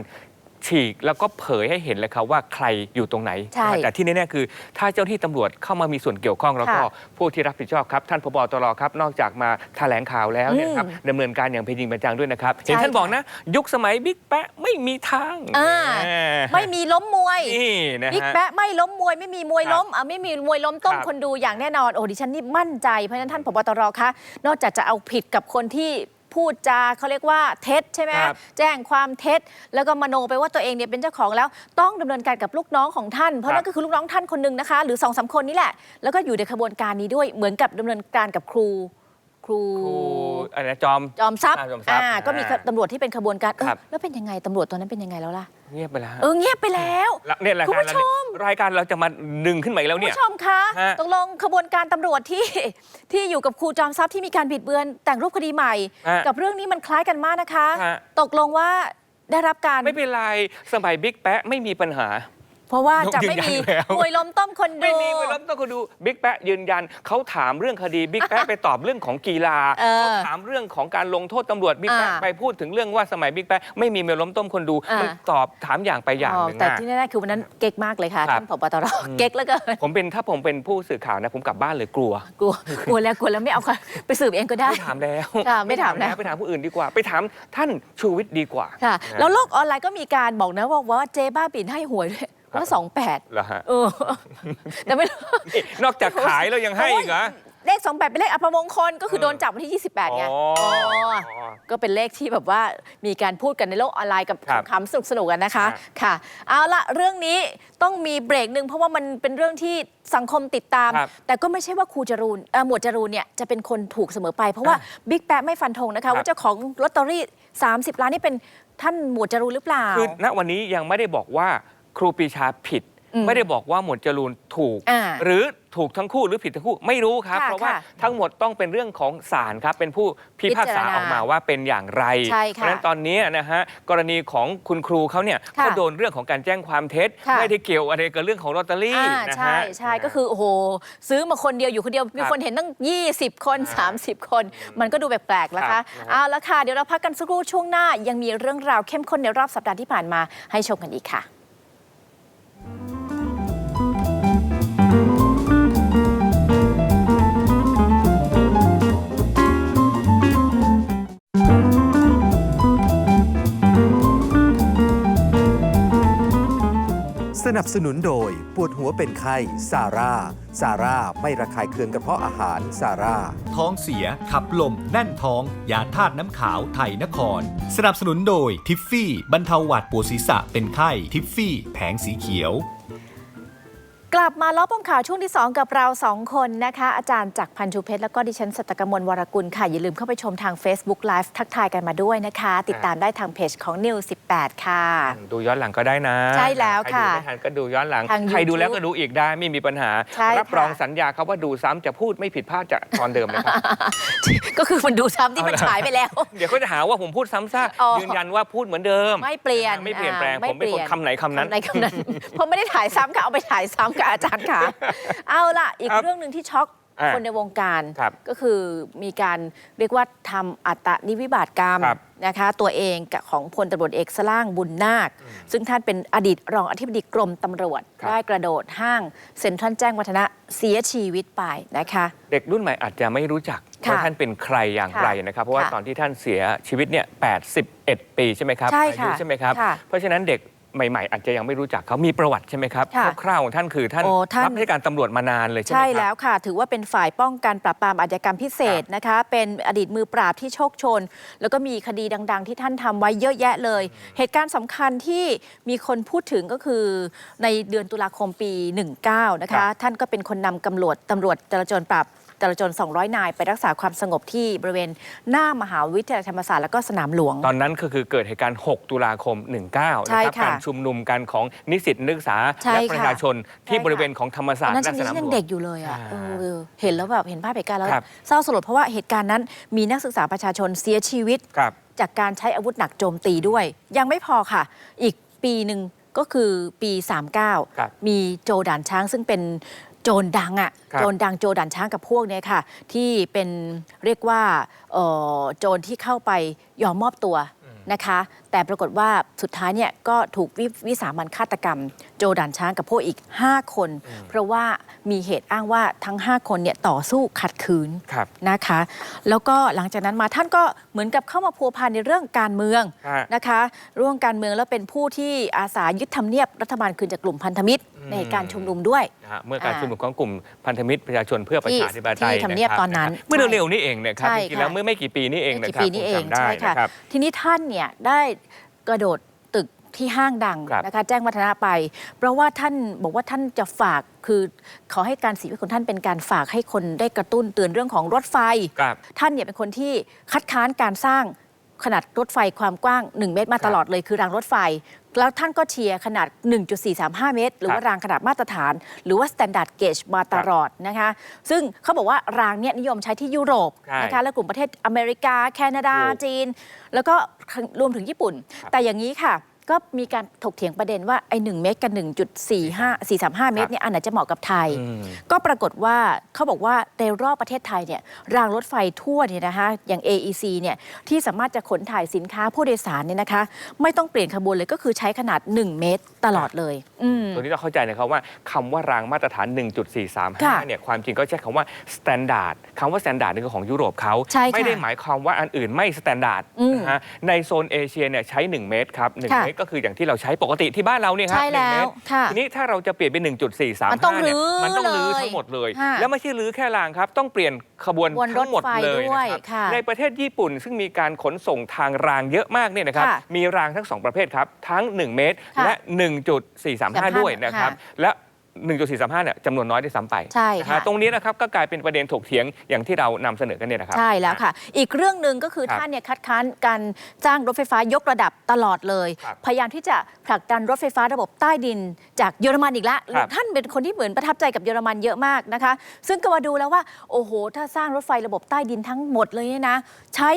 S5: ฉีกแล้วก็เผยให้เห็นเลยครับว่าใครอยู่ตรงไหน
S3: ใช่
S5: แต่ที่แน่ๆคือ ถ้าเจ้าที่ตำรวจเข้ามามีส่วนเกี่ยวข้องแล้วก็
S3: ค่ะ
S5: ผู้ที่รับผิดชอบครับ ท่านพบตรครับนอกจากมาแถลงข่าวแล้วเนี่ยนะครับดำเนินการอย่างเป็นจริงเป็นจังด้วยนะครับ เห็นท่าน
S3: ใช่ค่ะ
S5: บอกนะ ยุคสมัยบิ๊กแปะไม่มีทาง
S3: อ่า
S5: แห
S3: ไม่มีล้มมวย
S5: นี่นะ
S3: บิ๊ก
S5: ฮะ
S3: แปะไม่ล้มมวยไม่มีมวย
S5: ครับ
S3: ล้มอะไม่มีมวยล้มต้ม
S5: ครับ
S3: คนดูอย่างแน่นอนโอ้ดิฉันนี่มั่นใจเพราะฉะนั้นท่านผบตรคะนอกจากจะเอาผิดกับคนที่ พูดจาเขาเรียกว่าเท็จใช่ไหม
S5: ครับ
S3: แจ้งความเท็จ แล้วก็มโนไปว่าตัวเองเนี่ยเป็นเจ้าของแล้วต้องดำเนินการกับลูกน้องของท่าน เพราะนั่นก็คือลูกน้องท่านคนหนึ่งนะคะ หรือสองสามคนนี่แหละ แล้วก็อยู่ในขบวนการนี้ด้วยเหมือนกับดำเนินการกับครู ครู
S5: ครูอะไรนะจอม
S3: จอมทรัพย์
S5: อ่าจอมทรัพย์
S3: อ่าก็มี
S5: อ่า
S3: ตำรวจที่เป็นขบวนการเออ
S5: ครับ
S3: แล้วเป็นยังไงตำรวจตอนนั้นเป็นยังไงแล้วล่ะ
S5: อ เงียบไปแล้วฮะ
S3: เออเงียบไปแล้ว
S5: แล้วเนี่ยราย
S3: คุณ
S5: การ
S3: ผู้
S5: เรา
S3: ช
S5: เนี่ย
S3: ม
S5: รายการเราจะมาดึงขึ้นมาอีกแล้ว
S3: คุณ
S5: เนี่ย
S3: ผู้ชมคะ
S5: ฮะ
S3: ตกลงขบวนการตำรวจที่ ที่อยู่กับครูจอมทรัพย์ที่มีการบิดเบือนแต่งรูปคดีใหม่
S5: ฮะ
S3: กับเรื่องนี้มันคล้ายกันมากนะคะ
S5: ฮะ
S3: ตกลงว่าได้รับการ
S5: ไม่เป็นไร สมัยบิ๊กแป๊ะไม่มีปัญหา
S3: เพราะว่าจะไม่มี
S5: ยืนยันแล้ว
S3: มวยล้มต้มคน
S5: ไม่
S3: ดู
S5: มีไปล้มต้องคุณดูบิ๊กแป๊ะยืนยันเขาถามเรื่องคดีบิ๊กแป๊ะไปตอบเรื่องของกีฬา
S3: เออ
S5: เขาถามเรื่องของการลงโทษตำรวจบิ๊กแป๊ะ
S3: อ่า
S5: ไปพูดถึงเรื่องว่าสมัยบิ๊กแป๊ะไม่มีเมลล้มต้มคนดู
S3: อ่ามั
S5: มันตอบถามอย่างไปอย่าง
S3: อ๋อ
S5: หนึ่ง
S3: แต่
S5: นะ
S3: ที่แน่ๆคือวันนั้นเก๊กมากเลยค่ะ
S5: ครับ
S3: ท่านผบตรเก๊กแล้วก็
S5: ผมเป็นถ้าผมเป็นผู้สื่อข่าวนะผมกลับบ้านเลยกลัว
S3: กลัวกลัวแล้วกลัวแล้วไม่เอาค่ะไปสืบเองก็ได้
S5: ไม่ถามแล้ว
S3: ค่ะไม่ถามแล้ว
S5: ไปถามผู้อื่นดีกว่า ไปถามท่านชูวิทย์ดีกว่า
S3: ค่ะ
S5: นะ
S3: แล้วโลกออนไลน์ก็มีการบอกนะว่าว่าเจ๊บ้าบินให้หวยด้วย ว่าสองแปด
S5: เหรอฮะ
S3: เออแต่ไม่รู้
S5: นี่นอกจากขายแล้วยังให้อีกเหรอ
S3: เลขสองแปดเป็นเลขอัปมงคลก็คือโดนจับวันที่ 28ไง
S5: อ๋อ
S3: อ๋อก็เป็นเลขที่แบบว่ามีการพูดกันในโลกออนไลน์กับ
S5: ครับ
S3: คำสนุกสนุกๆกันนะคะ
S5: ครับ
S3: ค่ะ เอาละเรื่องนี้ต้องมีเบรกหนึ่งเพราะว่ามันเป็นเรื่องที่สังคมติดตาม
S5: ครับ
S3: แต่ก็ไม่ใช่ว่าครูจรูนเอ่อหมวดจรูนเนี่ยจะเป็นคนถูกเสมอไป เพราะว่า
S5: อะ
S3: บิ๊กแป๊ะไม่ฟันธงนะ
S5: ครั
S3: คะ
S5: บ
S3: ว่าเจ้าของลอตเตอรี่ 30 ล้านนี่เป็นท่านหมวดจรูนหรือเปล่า
S5: คือณวันนี้ยังไม่ได้บอกว่า ครูปรีชาผิด
S3: อืม
S5: ไม่ได้บอกว่าหมวดจรูนถูก
S3: อ่า
S5: หรือถูกทั้งคู่หรือผิดทั้งคู่ไม่รู้ครับ
S3: ค่ะ
S5: เพราะว่า
S3: ค่ะ
S5: ทั้งหมดต้องเป็นเรื่องของศาลครับ เป็นผู้พิพากษา
S3: พิจารณา
S5: ออกมาว่าเป็นอย่างไร
S3: ใช่
S5: เพ
S3: ค่ะ
S5: ราะฉะนั้นตอนนี้นะฮะกรณีของคุณครูเขาเนี่ย
S3: ค่ะ
S5: ก็โดนเรื่องของการแจ้งความเท็จ
S3: ค่ะ
S5: ไม่ได้เกี่ยวอะไรกับเรื่องของลอตเตอรี่
S3: อ่า
S5: นะ
S3: ใช่
S5: ฮะ
S3: ใช่ก็คือโอ้โหซื้อมาคนเดียวอยู่คนเดียว มี
S5: ครับ
S3: คนเห็นตั้ง 20 คน
S5: อ่า
S3: 30 คน มันก็ดูแปลกๆแล้ว
S5: ครั
S3: คะ
S5: บนะฮะ
S3: เอาละค่ะ เดี๋ยวเราพักกันสักครู่ช่วงหน้า ยังมีเรื่องราวเข้มข้นในรอบสัปดาห์ที่ผ่านมาให้ชมกันอีกค่ะ Bye.
S4: สนับสนุนโดยปวดหัวเป็นไข้ซาร่าซาร่าไม่ระคายเคืองกระเพาะอาหารซาร่า
S1: ท้องเสีย ขับลม แน่นท้อง ยาธาตุน้ำขาวไทยนคร สนับสนุนโดยทิฟฟี่ บรรเทาหวัดปวดศีรษะเป็นไข้ ทิฟฟี่ แผงสีเขียว
S3: กลับมาล้อปมข่าวช่วงที่ 2 กับเรา 2 คนนะคะ อาจารย์จากรพันธ์ชูเพชร แล้วก็ดิฉันสัตกมลวรกุลค่ะ อย่าลืมเข้าไปชมทาง Facebook Live ทักทายกันมาด้วยนะคะ ติดตามได้ทางเพจของ New 18 ค่ะ
S5: ดูย้อนหลังก็ได้นะ
S3: ใช่แล้วค่ะ
S5: ใครดูไม่ทันก็ดูย้อนหลัง
S3: ทาง
S5: ใครดู
S3: YouTube
S5: แล้วก็ดูอีกได้ไม่มีปัญหา
S3: ใช่
S5: รับรอง
S3: ค่ะ
S5: สัญญาครับว่าดูซ้ำจะพูดไม่ผิดพลาดจากตอนเดิมนะครับ
S3: ก็คือมันดูซ้ำที่มัน
S5: เอาล่ะ
S3: ฉายไปแล้ว
S5: เดี๋ยวเขาจะหาว่าผมพูดซ้ำซาก
S3: อ๋อ
S5: ยืนยันว่าพูดเหมือนเดิม
S3: ไม่เปลี่ยน
S5: ไม่เปลี่ยนแปลง
S3: อ่า
S5: ผมเป็นคนคำไหนคำนั้น
S3: คำไหนคำนั้นผมไม่ได้ถ่ายซ้ำค่ะ เอาไปถ่ายซ้ำกับอาจารย์ค่ะ เอาล่ะ อีก
S5: ครับ
S3: เรื่องหนึ่งที่ช็อก
S5: อ่า
S3: คนในวงการ
S5: ครับ
S3: ก็คือมีการเรียกว่าทำอัตนิวิบาตกรรม
S5: ครับ
S3: นะคะ ตัวเองกับของพลตำรวจเอกสล่างบุญนาค ซึ่งท่านเป็นอดีตรองอธิบดีกรมตำรวจ
S5: ครับ
S3: ได้กระโดดห้างเซ็นทรัลแจ้งวัฒนะเสียชีวิตไปนะคะ
S5: เด็กรุ่นใหม่อาจจะไม่รู้จัก
S3: ค่ะ
S5: ว่าท่านเป็นใครอย่างไรนะครับ เพราะว่า
S3: ค่ะ
S5: ตอนที่ท่านเสียชีวิตเนี่ย81 ปีใช่ไหมครับ
S3: ใช่
S5: อายุ
S3: ค่ะ
S5: ใช่ไหมครับ
S3: ค่ะ
S5: เพราะฉะนั้นเด็ก ใหม่ๆ อาจจะยังไม่รู้จักเขามีประวัติใช่ไหมครับ
S3: ค่ะ
S5: คร่าวๆของท่านคือท่าน
S3: โอ้ท่าน
S5: รับราชการตำรวจมานานเลยใช่ไหม
S3: ใช่
S5: ครับ
S3: แล้วค่ะ ถือว่าเป็นฝ่ายป้องกันปราบปรามอาชญากรรมพิเศษนะคะ เป็นอดีตมือปราบที่โชคชน แล้วก็มีคดีดัง ๆ ที่ท่านทำไว้เยอะแยะเลย เหตุการณ์สำคัญที่มีคนพูดถึงก็คือในเดือนตุลาคมปี 19 นะ
S5: ครั
S3: คะ
S5: บ
S3: ท่านก็เป็นคนนำตำรวจตำรวจจราจรปราบ จราจร 200 นาย ไปรักษาความสงบที่บริเวณหน้ามหาวิทยาลัยธรรมศาสตร์แล้วก็สนามหลวง
S5: ตอนนั้นก็คือเกิดเหตุการณ์ 6 ตุลาคม 19
S3: ใช่
S5: นะครับ
S3: ค่ะ
S5: การชุมนุมกันของนิสิตนักศึกษา
S3: ใช่
S5: และ
S3: ค่ะ
S5: ประชาชนที่
S3: ใช่ค่ะ
S5: บริเวณของธรรม
S3: ต
S5: ศา
S3: อ
S5: สต
S3: น
S5: ร์
S3: นั้น
S5: และ
S3: ฉัน
S5: สนาม
S3: ยัง
S5: หลว
S3: เด็
S5: ง
S3: กอยู่เลยอะ
S5: อ่า
S3: เออเห็นแล้วแบบเห็นภาพเหตุการณ์แล้ว
S5: ครับ
S3: เศร้าสลดเพราะว่าเหตุการณ์นั้นมีนักศึกษาประชาชนเสียชีวิต
S5: ครับ
S3: จากการใช้อาวุธหนักโจมตีด้วย ยังไม่พอค่ะ อีกปีหนึ่งก็คือปี
S5: ครับ
S3: 39 มีโจด่านช้างซึ่งเป็น โจรดังอะ่ะ
S5: ครับ
S3: โจรดังโจด่านช้างกับพวกเนี่ยค่ะ ที่เป็นเรียกว่าเอ่อโจรที่เข้าไปยอมมอบตัวนะคะ แต่ปรากฏว่าสุดท้ายเนี่ยก็ถูกวิวิสามันฆาตกรรม โจด่านช้างกับพวกอีก 5 คน เพราะว่ามีเหตุอ้างว่าทั้ง 5 คนเนี่ยต่อสู้ขัดขืน
S5: ครับ
S3: นะคะ แล้วก็หลังจากนั้นมาท่านก็เหมือนกับเข้ามาพัวพันในเรื่องการเมือง
S5: ฮะ
S3: นะคะร่วมการเมืองแล้วเป็นผู้ที่อาสายึดทำเนียบรัฐบาลคืนจากกลุ่มพันธมิตร
S5: อืม
S3: ในเหตุการณ์ชุมนุมด้วย
S5: นะฮะเมื่อการ
S3: อ่า
S5: ชุมนุมของกลุ่มพันธมิตรประชาชนเพื่อประชาธิปไตย
S3: ที่ทำเนียบะ
S5: ครับ
S3: ตอนนั้นะ
S5: ครับเมื่อเร็วๆนี้เองนะครับ
S3: ใช่
S5: จริงๆแล้ว
S3: ค่ะ
S5: เมื่อไม่กี่ปีนี้เอง
S3: ไม่
S5: นะ
S3: กี่
S5: ครับ
S3: ปีนี้เอง
S5: ผมจำได้
S3: ใช่ค่ะ
S5: นะครับ
S3: ทีนี้ท่านเนี่ยได้ กระโดดตึกที่ห้างดัง
S5: ครับ
S3: นะคะแจ้งวัฒนะไป เพราะว่าท่านบอกว่าท่านจะฝากคือขอให้การเสียชีวิตของท่านเป็นการฝากให้คนได้กระตุ้นเตือนเรื่องของรถไฟ
S5: ครับ
S3: ท่านเนี่ยเป็นคนที่คัดค้านการสร้างขนาดรถไฟความกว้าง 1 เมตรมา
S5: ครับ
S3: ตลอดเลยคือรางรถไฟ แล้วท่านก็เชียร์ขนาด 1.435 เมตร หรือว่า
S5: ครับ
S3: รางขนาดมาตรฐาน หรือว่า standard gauge มาตลอดนะคะ ซึ่งเขาบอกว่ารางเนี้ยนิยมใช้ที่ยุโรป
S5: ใช่
S3: นะคะและกลุ่มประเทศอเมริกา แคนาดา
S5: ถูก
S3: จีน แล้วก็รวมถึงญี่ปุ่น
S5: ครับ
S3: แต่อย่างนี้ค่ะ ก็มีการถกเถียงประเด็นว่าไอ้1เมตรกับ 1.45 435 เมตรเนี่ยอันไหนจะเหมาะกับไทย
S5: อืม
S3: ก็ปรากฏว่าเขาบอกว่าในรอบประเทศไทยเนี่ยรางรถไฟทั่วเนี่ยนะคะอย่าง AEC เนี่ยที่สามารถจะขนถ่ายสินค้าผู้โดยสารเนี่ยนะคะ ไม่ต้องเปลี่ยนขบวนเลยก็คือใช้ขนาด 1 เมตรตลอดเลยอืม
S5: ตัวนี้ต้องเข้าใจนะครับว่าคำว่ารางมาตรฐาน
S3: ค่ะ
S5: 1.435 เนี่ยความจริงก็ใช้คำว่า standard คำว่า standard นี่คือของยุโรปเขา
S3: ใช่ค่ะ
S5: ไม่ได้หมายความว่าอันอื่นไม่ standard
S3: อืม
S5: นะฮะในโซนเอเชียเนี่ยใช้ 1 เมตรครับ 1
S3: ค่ะ
S5: เมตรก็คืออย่างที่เราใช้ปกติที่บ้านเราเนี่ยครั
S3: ใช่
S5: หนึ่ง
S3: แล้
S5: เม
S3: ว
S5: ตร
S3: ค่ะ
S5: ทีนี้ถ้าเราจะเปลี่ยนเป็น 1.435
S3: มันต้อง
S5: เนี่ย
S3: รื้อ
S5: มันต้องรื้อ
S3: เลย
S5: ทั้งหมดเลย
S3: ค่ะ
S5: แล้วไม่ใช่รื้อแค่รางครับ ต้องเปลี่ยนขบวน
S3: ขบวนรถ
S5: ทั้งหมด
S3: ไฟ
S5: เลย
S3: ด้วย
S5: นะครับ
S3: ค่ะ
S5: ในประเทศญี่ปุ่นซึ่งมีการขนส่งทางรางเยอะมากเนี่ยนะครับ
S3: ค่ะ
S5: มีรางทั้งสองประเภทครับทั้ง 1 เมตร
S3: ค่ะ
S5: และ 1.435 ด้วยนะครับ
S3: ค่ะ
S5: และ 1.435เนี่ยจำนวนน้อยด้วยซ้ำไป
S3: ใช่ค่ะ
S5: นฮตรงนี้นะครับก็กลายเป็นประเด็นถกเถียงอย่างที่เรานำเสนอกันเนี่ยนะครับ
S3: ใช่แล้วค่ะ อีกเรื่องหนึ่งก็คือ
S5: ครับ
S3: ท่านเนี่ยคัดค้านการจ้างรถไฟฟ้ายกระดับตลอดเลย
S5: ครับ
S3: พยายามที่จะผลักดันรถไฟฟ้าระบบใต้ดิน จากเยอรมันอีกแล้ว
S5: ครับ
S3: ท่านเป็นคนที่เหมือนประทับใจกับเยอรมันเยอะมากนะคะ ซึ่งก็มาดูแล้วว่า โอ้โห ถ้าสร้างรถไฟระบบใต้ดินทั้งหมดเลยเนี่ยนะ ใช้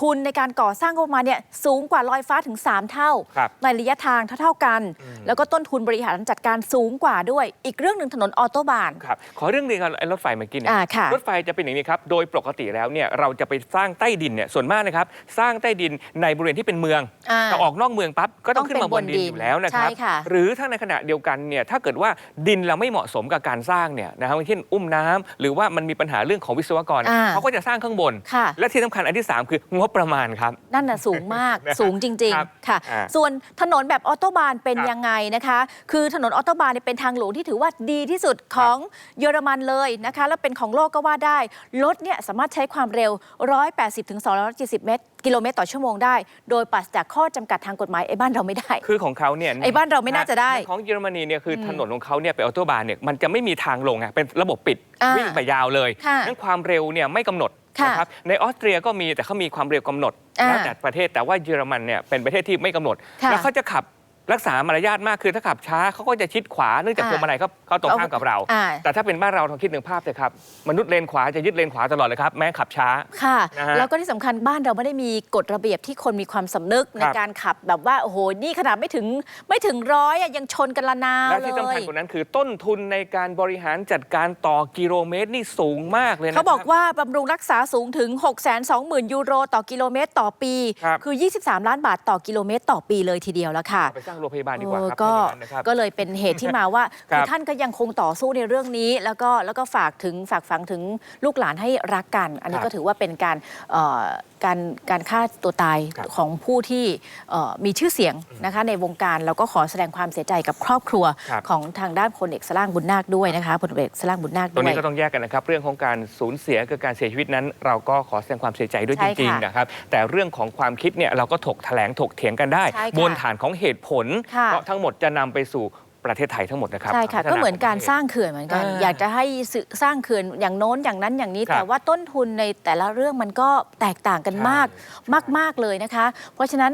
S3: ทุนในการก่อสร้างก็ประมาณเนี่ยสูงกว่าลอยฟ้าถึง 3 เท่า
S5: ครับ
S3: ในระยะทางเท่าๆกันแล้วก็ต้นทุนบริหารจัดการสูงกว่าด้วย อีกเรื่องหนึ่งถนนออโตบาน
S5: ครับขอเรื่องหนึงครับไอ้รถไฟเมื่อกี้เนี่ย
S3: อ่าค่ะ
S5: รถไฟจะเป็นอย่างนี้ครับโดยปกติแล้วเนี่ยเราจะไปสร้างใต้ดินเนี่ยส่วนมากนะครับสร้างใต้ดินในบริเวณที่เป็นเมือง
S3: อ่า
S5: แต่ออกนอกเมืองปั๊บก็ต้อง
S3: ต้อง
S5: ขึ้นมาบนดิน
S3: เป็นบนดิน
S5: อยู่แล้วนะครับ
S3: ใช่ค่ะ
S5: หรือถ้าในขณะเดียวกันเนี่ยถ้าเกิดว่าดินเราไม่เหมาะสมกับการสร้างเนี่ยนะครับอย่างเช่นอุ้มน้ำหรือว่ามันมีปัญหาเรื่องของวิศวกร
S3: อ่า
S5: เขาก็จะสร้างข้างบน
S3: ค่ะ
S5: และที่สำคัญอันที่สามคืองบประมาณครับ
S3: นั่นน่ะสูงมาก
S5: นะครับ
S3: สูงจริง
S5: ครับ
S3: ๆ ค่ะ
S5: อ่า
S3: ส่วนถนนแบบออโตบานเป็น
S5: ครับ
S3: ยังไงนะคะ คือถนนออโตบานเนี่ยเป็นทางหลวงที่ถือว่าดีที่สุดของเยอรมันเลยนะคะ แล้วเป็นของโลกก็ว่าได้ รถเนี่ยสามารถใช้ความเร็ว 180ถึง270 เมตร กิโลเมตรต่อชั่วโมงได้ โดยปราศจากข้อจำกัดทางกฎหมายไอ้บ้านเราไม่ได้
S5: คือของเขาเนี่ย
S3: ไอ้บ้านเราไม่น่าจะได้
S5: ของเยอรมนีเนี่ยคืออ
S3: ม
S5: ถนนของเขาเนี่ยไปนออโตบานเนี่ยมันจะไม่มีทางลงไงเป็นระบบปิด
S3: อ่า
S5: วิ่งไปยาวเลย
S3: ค่ะ
S5: นั้นความเร็วเนี่ยไม่กำหนด
S3: ค่ะ
S5: นะครับในออสเตรียก็มีแต่เขามีความเร็วกำหนด
S3: อ่า
S5: แล้วแต่ประเทศแต่ว่าเยอรมันเนี่ยเป็นประเทศที่ไม่กำหนด
S3: ค่ะ
S5: แล้วเขาจะขับ รักษามารยาทมากคือถ้าขับช้าเขาก็จะชิดขวาเนื่องจาก
S3: อ่า
S5: พวงมาลัยเขาเขาตรงข้ามกับเรา
S3: อ่า
S5: แต่ถ้าเป็นบ้านเราลองคิดหนึ่งภาพเลยครับมนุษย์เลนขวาจะยึดเลนขวาตลอดเลยครับแม้ขับช้า
S3: ค่ะ
S5: นะฮะ
S3: แล้วก็ที่สำคัญบ้านเราไม่ได้มีกฎระเบียบที่คนมีความสำนึกใน
S5: ครับ
S3: การขับแบบว่าโอ้โหนี่ขนาดไม่ถึงไม่ถึงร้อยอะยังชนกันละนาว
S5: และ
S3: เล
S5: ที่สำคัญ
S3: ย
S5: กว่านั้นคือต้นทุนในการบริหารจัดการต่อกิโลเมตรนี่สูงมากเลยนะ
S3: เขาบอก
S5: ครับ
S3: ว่าบำรุงรักษาสูงถึง 6 2 0 0 0 0 ยูโรต่อกิโลเมตรต่อปี
S5: ครับ
S3: คือ23 ล้านบาทต่อกิโลเมตรต่อปีเลยทีเดียวแล้วค่ะ
S5: ไปสร้างโรงพยาบาลดีกว่าครับ
S3: เออก็
S5: ถ้าอย่างนั้นนะครับ
S3: ก็เลยเป็นเหตุที่มาว่า
S5: ครั
S3: คื
S5: บ
S3: อท่านก็ยังคงต่อสู้ในเรื่องนี้ แล้วก็แล้วก็ฝากถึงฝากฝังถึงลูกหลานให้รักกัน อันนี้
S5: ครับ
S3: ก็ถือว่าเป็นการเอ่อการการฆ่าตัวตาย
S5: ครับ
S3: ของผู้ที่เอ่อมีชื่อเสียงนะคะในวงการแล้วก็ขอแสดงความเสียใจกับครอบครัว
S5: ครับ
S3: ของทางด้านพลเอกสล่างบุญนาคด้วยนะคะพลเอกสล่างบุญนาค
S5: ตรง
S3: ด้วย
S5: นี้ก็ต้องแยกกันนะครับ เรื่องของการสูญเสียกับการเสียชีวิตนั้น เราก็ขอแสดงความเสียใจด้วย
S3: ใช่
S5: จริง
S3: ค่ะ
S5: ๆนะครับแต่เรื่องของความคิดเนี่ยเราก็ถกแถลงถกเถียงกันได้
S3: ใช่ค่ะ
S5: บนฐานของเหตุผล
S3: ค่ะ
S5: เพราะทั้งหมดจะนำไปสู่ ประเทศไทยทั้งหมดนะครับ
S3: ใช่ค่ะ
S5: พัฒ
S3: ก็เหมือนการ
S5: ขงประทศ
S3: สร้างเขื่อนเหมือนกัน
S5: อ่า
S3: อยากจะให้สื่อสร้างเขื่อนอย่างโน้นอย่างนั้นอย่างนี้
S5: ครับ
S3: แต่ว่าต้นทุนในแต่ละเรื่องมันก็แตกต่างกัน
S5: ใช่
S3: มาก
S5: ใช่
S3: มาก ๆเลยนะคะ เพราะฉะนั้น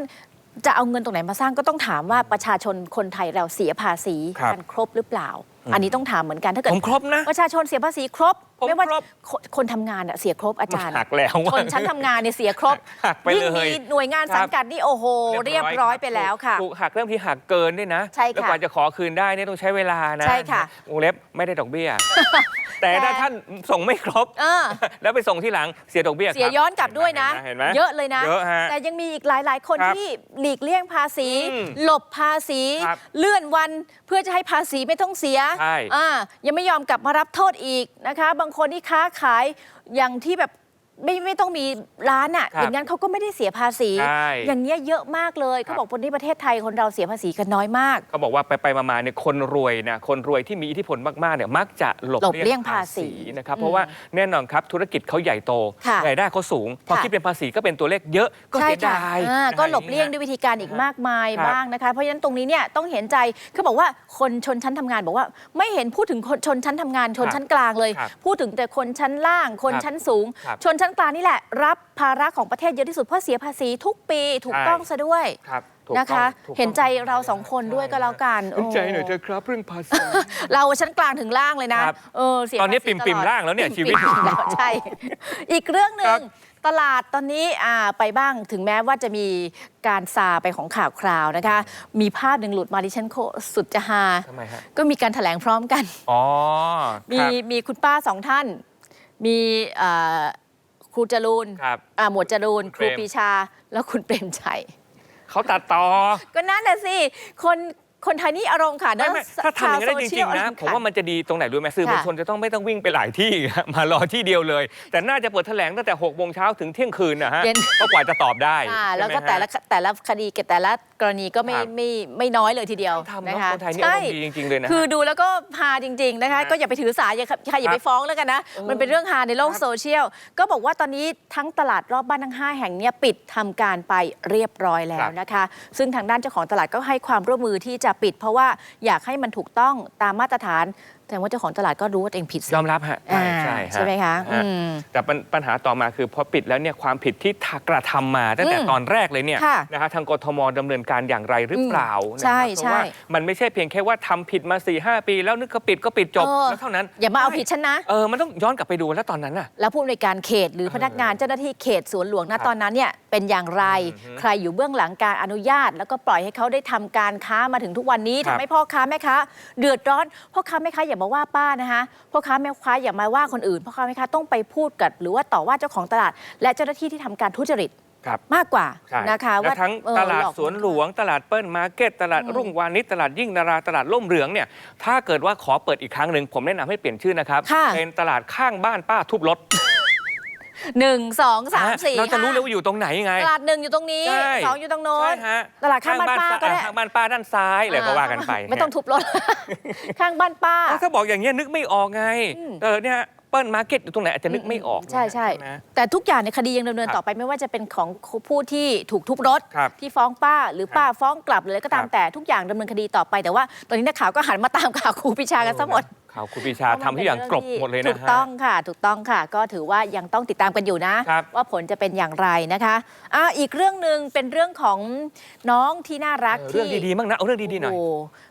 S3: จะเอาเงินตรงไหนมาสร้างก็ต้องถามว่าประชาชนคนไทยเราเสียภาษี
S5: ครับ
S3: กันครบหรือเปล่า อันนี้ต้องถามเหมือนกันถ้าเกิด
S5: ผมครบนะ
S3: ประชาชนเสียภาษีครบ
S5: ผม
S3: ไม่ว่า
S5: ครบ
S3: คนคนทำงานอะเสียครบอาจารย์
S5: หักแล้ว
S3: ชนชั้นทำงานเนี่ยเสียครบ
S5: หักไป
S3: ยิ่ง
S5: เลย
S3: มีหน่วยงาน
S5: ครับ
S3: สังกัดนี่โอ้โห เรียบร้อยไปแล้วค่ะ
S5: ถูกหักเริ่มที่หักเกินด้วยนะ
S3: ใช่ค่ะ
S5: แล้วกว่าจะขอคืนได้เนี่ยต้องใช้เวลานะ
S3: ใช่ค่ะ
S5: วงเล็บไม่ได้ดอกเบี้ย แต่ถ้า
S3: แต่
S5: ท่านส่งไม่ครบ
S3: เออ
S5: แล้วไปส่งที่หลังเสียดอกเบี้ย
S3: เสีย
S5: ครับ
S3: ย้อนกลับด้วยนะ
S5: เห็นไหม
S3: เยอะเลยนะ
S5: เยอะฮะ
S3: แต่ยังมีอีกหลาย ๆ คน
S5: ครับ
S3: ที่หลีกเลี่ยงภาษี
S5: อืม
S3: หลบภาษี
S5: ครับ
S3: เลื่อนวันเพื่อจะให้ภาษีไม่ต้องเสีย
S5: ใช่
S3: อ่ายังไม่ยอมกลับมารับโทษอีกนะคะบางคนที่ค้าขายอย่างที่แบบ ไม่ไม่ต้องมีร้านอะ
S5: ครับ
S3: อย่างนั้นเขาก็ไม่ได้เสียภาษี
S5: ใช่
S3: อย่างเงี้ยเยอะมากเลย
S5: ครับ
S3: เขาบอกคนที่ประเทศไทยคนเราเสียภาษีกันน้อยมาก
S5: เขาบอกว่าไปไปๆมาๆเนี่ยคนรวยนะคนรวยที่มีอิทธิพลมากๆเนี่ยมักจะหลบ
S3: หลบเลี่ยงภาษี
S5: นะครับ
S3: อืม
S5: เพราะว่าแน่นอนครับธุรกิจเขาใหญ่โต
S3: ค่ะ
S5: รายได้เขาสูง พอ
S3: ค่ะ
S5: คิดเป็นภาษีก็เป็นตัวเลขเยอะก็
S3: ใช่
S5: เสีย
S3: ค่ะ
S5: ดาย
S3: อ่า
S5: นะฮะ
S3: ก็หลบเลี่ยง
S5: อาง
S3: ด้วย
S5: งี้
S3: วิธีการอีกมากมาย
S5: ครับ
S3: บ้างนะคะ เพราะฉะนั้นตรงนี้เนี่ยต้องเห็นใจเขาบอกว่าคนชนชั้นทำงานบอกว่า ไม่เห็นพูดถึงคนชนชั้นทำงานชนชั้นกลางเลย
S5: ครับ
S3: พูดถึงแต่คนชั้นล่างคน
S5: ครับ
S3: ชั้นสูง
S5: ครับ
S3: ชนชั้นชั้นกลางนี่แหละ รับภาระของประเทศเยอะที่สุดเพราะเสียภาษีทุกปีถูก
S5: ใช่
S3: ต้องซะด้วย
S5: ครับถูก
S3: นะคะ
S5: ต้องถูกต้อง
S3: เห็นใจเราสองคนด้วยก็แล้วกัน
S5: เห็นใจหน่อย
S3: โเถ
S5: อะครับเรื่องภาษี
S3: เราชั้นกลางถึงล่างเลยนะครับ เออเสีย
S5: ตอนนี้
S3: ภาษี
S5: ปิ่มๆ
S3: ตอด
S5: ล่างแล้วเนี่ยชีวิต
S3: ปิ่มๆแล้วใช่ อีกเรื่องหนึ่
S5: ครั
S3: ง
S5: บ
S3: ตลาดตอนนี้อ่าไปบ้างถึงแม้ว่าจะมีการซาไปของข่าวคราวนะคะ มีภาพหนึ่งหลุดมาดิฉันโคสุดจะฮา
S5: ทำไมฮะ
S3: ก็มีการแถลงพร้อมกัน
S5: อ๋อ
S3: มี
S5: ครับ
S3: มีคุณป้าสองท่าน มีเอ่อ ครูจรูน
S5: ครับ
S3: อ่าหมวดจรูน
S5: คุณ
S3: ค
S5: เปร
S3: รู
S5: ม
S3: ปรีชา แล้วคุณเปรมชัย
S5: เขาตัดต่อ
S3: ก็นั่นน่ะสิ คน คนไทยนี่อารมณ์ค่ะ
S5: ไม่ไม่ถ้าทำอย่างนั้นได้จริงๆนะผมว่ามันจะดีตรงไหนรู้ไหมสื่อมวลชนจะต้องไม่ต้องวิ่งไปหลายที่ มารอที่เดียวเลย แต่น่าจะเปิดแถลงตั้งแต่6กโมงเช้าถึงเที่ยงคืนนะฮะ
S3: เย็น
S5: ก็กว่าจะตอบได้
S3: อ่า
S5: ใช่ไหม
S3: แล้วก็
S5: ฮ
S3: แต่ละแต่ละคดีกับแต่ละกรณีก็ไม่
S5: ครับ
S3: ไม่ไม่น้อยเลยทีเดียว
S5: ทำ
S3: นะ
S5: เนาะ
S3: คะ
S5: คนไทยนี่อารมณ์ดีจริงๆเลยนะฮะ
S3: คือดูแล้วก็ฮาจริง ๆนะคะ
S5: ฮะ
S3: ก็อย่าไปถือสาอย่าใครอย่าไปฟ้องแล้วกันนะ
S5: เออ
S3: มันเป็นเรื่องฮาในโลก
S5: ครับ
S3: โซเชียลก็บอกว่าตอนนี้ทั้งตลาดรอบบ้านทั้ง 5 แห่งเนี้ปิดทำการไปเรียบร้อยแล้วนะคะ ซึ่งทางด้านเจ้าของตลาดก็ให้ความร่วมมือที่จะปิดเพราะว่าอยากให้มันถูกต้องตามมาตรฐาน แต่ว่าเจ้าของตลาดก็รู้ว่าตัวเองผิดสิ
S5: ยอมรับฮะใช่
S3: อ่า
S5: ใช่ฮ
S3: ใช่ไหมคะ
S5: ฮ
S3: อืม
S5: แต่ปัญปัญหาต่อมาคือพอปิดแล้วเนี่ยความผิดที่ทากระทำมาตั้งแต่
S3: อืม
S5: ตอนแรกเลยเนี่ย
S3: ค่ะ
S5: นะฮะทางกทมดำเนินการอย่างไรหรือเปล่า
S3: อืมใช่
S5: นะครับเพราะว่า
S3: ใช่
S5: มันไม่ใช่เพียงแค่ว่าทำผิดมา4ีหปี แล้วนึกก็ปิดก็ปิดจบ
S3: เออ
S5: แล้วเท่านั้น
S3: อย่ามาเอาผิดฉันนะ
S5: เออมันต้องย้อนกลับไปดูแล้วตอนนั้นน่ะ
S3: แล้วผู้อำนวยการเขตหรือพนักงานเจ้าหน้าที่เขตสวนหลวง
S5: ครั
S3: นะ
S5: บ
S3: ตอนนั้นเนี่ย เป็นอย่างไร
S5: อือฮึ
S3: ใครอยู่เบื้องหลังการอนุญาต แล้วก็ปล่อยให้เขาได้ทำการค้ามาถึงทุกวันนี้
S5: ครั
S3: ทำ
S5: บ
S3: ให้พ่อค้าแม่ค้าเดือดร้อนพ่อค้าแม่ค้าอย่ามาว่าป้านะคะพ่อค้าแม่ค้าอย่ามาว่าคนอื่นพ่อค้าแม่ค้าต้องไปพูดกับหรือว่าต่อว่าเจ้าของตลาด และเจ้าหน้าที่ที่ทำการทุจริต
S5: ครับ
S3: มากกว่า
S5: ใช่
S3: นะคะ
S5: และ
S3: ว่า
S5: ทั้ง
S3: เออ
S5: ตลาด
S3: หอก
S5: สวนหลวงตลาดเปิ้ลมาร์เก็ตตลาด
S3: อืม
S5: รุ่งวานิชตลาดยิ่งนาราตลาดล่มเหลืองเนี่ยถ้าเกิดว่าขอเปิดอีกครั้งหนึ่งผมแนะนำให้เปลี่ยนชื่อนะครับ
S3: ค่ะ
S5: เป็นตลาดข้างบ้านป้าทุบรถ
S3: หนึ่งสองสามสี่
S5: เราจะรู้เลย
S3: ห้
S5: ว่าอยู่ตรงไหนไง
S3: ตลาดหนึ่งอยู่ตรงนี้
S5: ใช่
S3: สองอยู่ตรงโน้
S5: ใช่
S3: น
S5: ฮะ
S3: ตลาดข้างบ้านป้าก็ได้
S5: ข้างบ้านป้าด้านซ้ายอะไรก็ว่ากันไป
S3: ไม่ต้องทุบรถ ข้างบ้านป้า
S5: เพราะถ้าบอกอย่างเงี้ยนึกไม่ออกไง
S3: อืม
S5: เออเนี่ยเปิ้ลมาร์เก็ตอยู่ตรงไหนอาจจะนึกไม่ออก
S3: ใช่ใช่
S5: ไหม
S3: แต่ทุกอย่างในคดียังดำเนิน
S5: ครับ
S3: ต่อไปไม่ว่าจะเป็นของผู้ที่ถูกทุบรถ
S5: ครับ
S3: ที่ฟ้องป้าหรือ
S5: ครับ
S3: ป้าฟ้องกลับหรืออะไรก็ตาม
S5: ครับ
S3: แต่ทุกอย่างดำเนินคดีต่อไปแต่ว่า ตอนนี้นักข่าวก็หันมาตามข่าวครูปิชากันซะหมด
S5: ข่าวครูปรีชาทำทุกอย่างกลบหมดเลยนะ
S3: ถูก
S5: ฮะ
S3: ต้องค่ะ ถูกต้องค่ะ ก็ถือว่ายังต้องติดตามกันอยู่นะ
S5: ครับ
S3: ว่าผลจะเป็นอย่างไรนะคะอ่าอีกเรื่องหนึ่งเป็นเรื่องของน้องที่น่ารัก
S5: เออ
S3: ที่
S5: เรื่องดีๆบ้างนะ เอาเรื่องดีๆหน่อย
S3: โอ้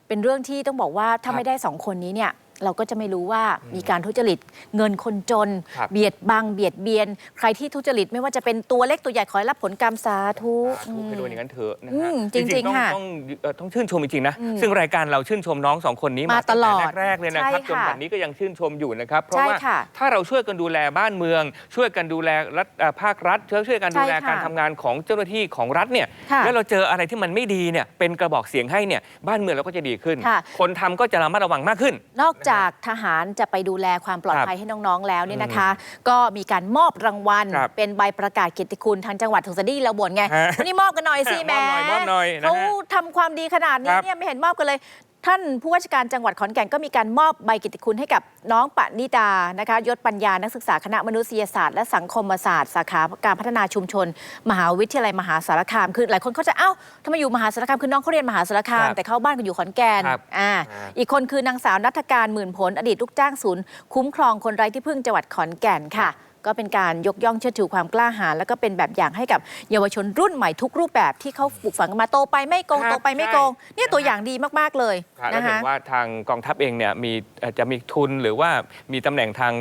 S3: เป็นเรื่องที่ต้องบอกว่าถ้า
S5: ครับ
S3: ไม่ได้สองคนนี้เนี่ย เราก็จะไม่รู้ว่ามีการทุจริตเงินคนจน
S5: ครับ
S3: เบียดบังเบียดเบียน ใครที่ทุจริตไม่ว่าจะเป็นตัวเล็กตัวใหญ่ขอให้รับผลกรรมสาธุ
S5: ถูกให้โดนอย่างนั้นเถอะนะ
S3: อื
S5: ฮะ
S3: มจริงๆ
S5: ๆต้อง
S3: ค่ะ
S5: ต้องเอ่อต้องชื่นชมจริงๆนะ
S3: อืม
S5: ซึ่งรายการเราชื่นชมน้องสองคนนี้
S3: มาตลอด
S5: งแรกๆเลยนะครับ
S3: ใช่
S5: จน
S3: ค่ะ
S5: บัดนี้ก็ยังชื่นชมอยู่นะครับ เพราะ
S3: ใช่
S5: ว่า
S3: ค่ะ
S5: ถ้าเราช่วยกันดูแลบ้านเมือง ช่วยกันดูแลรัฐเอ่อภาครัฐช่วยช่วยกันดูแล
S3: ใช่ค่ะ
S5: การทำงานของเจ้าหน้าที่ของรัฐเนี่ย
S3: ค่ะ
S5: แล้วเราเจออะไรที่มันไม่ดีเนี่ยเป็นกระบอกเสียงให้เนี่ยบ้านเมืองเราก็จะดีขึ้น
S3: ค่ะ
S5: คนทำก็จะระมัดระวังมากขึ้น
S3: นอกจากทหารจะไปดูแลความปลอดภัยให้น้องๆแล้วเนี่ยนะคะ ก็มีการมอบรางวัล
S5: ครับ
S3: เป็นใบประกาศเกียรติคุณทางจังหวัดถึงสดีเราบ่นไง
S5: ฮะ
S3: วันนี้มอบกันหน่อยสิ
S5: มอบ
S3: แม่
S5: หน่อยมอบหน่อยนะฮะ
S3: เขาทำความดีขนาดนี้
S5: ครับ
S3: เนี่ยไม่เห็นมอบกันเลย ท่านผู้ว่าราชการจังหวัดขอนแก่นก็มีการมอบใบเกียรติคุณให้กับน้องปณิดานะคะยศปัญญานักศึกษาคณะมนุษยศาสตร์และสังคมศาสตร์สาขาการพัฒนาชุมชน มหาวิทยาลัยมหาสารคามคือหลายคนเขาจะเอ้าทำไมอยู่มหาสารคามคือน้องเขาเรียนมหาสารคาม
S5: ครับ
S3: แต่เขาบ้านก็อยู่ขอนแก่น
S5: ครับ
S3: อ่า
S5: อ่า
S3: อีกคนคือนางสาวนัฐการหมื่นผลอดีตลูกจ้างศูนย์ คุ้มครองคนไร้ที่พึ่งจังหวัดขอนแก่นค่ะ ก็เป็นการยกย่องเชิดชูความกล้าหาญแล้วก็เป็นแบบอย่างให้กับเยาวชนรุ่นใหม่ทุกรูปแบบที่เขาปลูกฝังกันมาโตไปไม่โกง
S5: ครับ
S3: โตไปไม่โกงเนี่ยตัวอย่างดีมากๆเลย
S5: ครับแล้ว
S3: นะ
S5: เห็
S3: คะ
S5: นว่าทางกองทัพเองเนี่ยมีเอ่อจะมีทุนหรือว่ามีตำแหน่งทาง